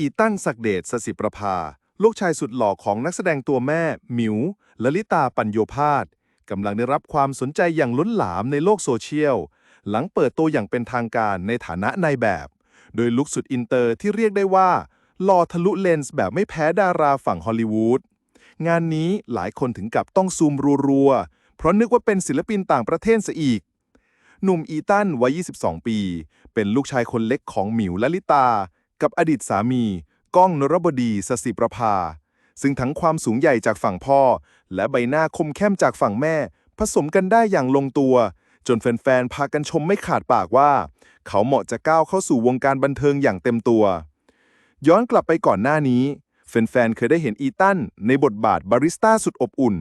อีตันศักเดชสสิประภา ลูกชายสุดหล่อของนักแสดงตัวแม่ หมิวลลิตาปัญโยพาสกำลังได้รับความสนใจอย่างล้นหลามในโลกโซเชียล หลังเปิดตัวอย่างเป็นทางการในฐานะนายแบบ โดยลุคสุดอินเตอร์ที่เรียกได้ว่าหล่อทะลุเลนส์แบบไม่แพ้ดาราฝั่งฮอลลีวูดงานนี้หลายคนถึงกับต้องซูมรัวๆ เพราะนึกว่าเป็นศิลปินต่างประเทศซะอีก หนุ่มอีตันวัย 22 ปี เป็นลูกชายคนเล็กของหมิวและลิตา กับอดีตสามีก้องนรบดีสสิประภา ซึ่งทั้งความสูงใหญ่จากฝั่งพ่อ และใบหน้าคมเข้มจากฝั่งแม่ ผสมกันได้อย่างลงตัว จนแฟนๆ พากันชมไม่ขาดปากว่า เขาเหมาะจะก้าวเข้าสู่วงการบันเทิงอย่างเต็มตัว ย้อนกลับไปก่อนหน้านี้ แฟนๆ เคยได้เห็นอีตันในบทบาทบาริสต้าสุดอบอุ่น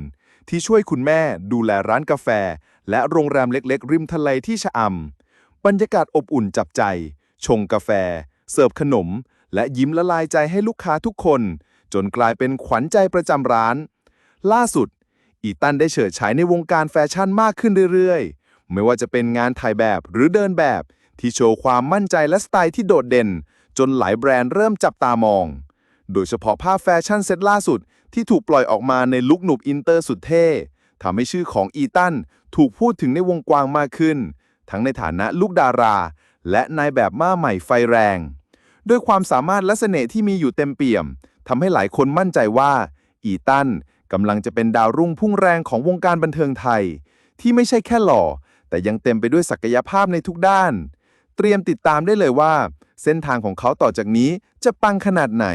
ที่ช่วยคุณแม่ดูแลร้านกาแฟ และโรงแรมเล็กๆ ริมทะเลที่ชะอำบรรยากาศอบอุ่นจับใจ ชงกาแฟ เสิร์ฟขนม และยิ้มละลายใจให้ลูกค้าทุกคน จนกลายเป็นขวัญใจประจำร้าน ล่าสุด อีตันได้เฉิดฉายในวงการแฟชั่นมากขึ้นเรื่อยๆ ไม่ว่าจะเป็นงานถ่ายแบบหรือเดินแบบ ที่โชว์ความมั่นใจและสไตล์ที่โดดเด่น จนหลายแบรนด์เริ่มจับตามอง โดยเฉพาะภาพแฟชั่นเซตล่าสุด ที่ถูกปล่อยออกมาในลุคหนุบอินเตอร์สุดเท่ทำให้ชื่อของอีตันถูกพูดถึงในวงกว้างมากขึ้น ทั้งในฐานะลูกดารา และนายแบบมาใหม่ไฟแรง ด้วยความสามารถและเสน่ห์ที่มีอยู่เต็มเปี่ยมทำให้หลายคนมั่นใจว่า อีตันกำลังจะเป็นดาวรุ่งพุ่งแรงของวงการบันเทิงไทย ที่ไม่ใช่แค่หล่อ แต่ยังเต็มไปด้วยศักยภาพในทุกด้าน เตรียมติดตามได้เลยว่า เส้นทางของเขาต่อจากนี้จะปังขนาดไหน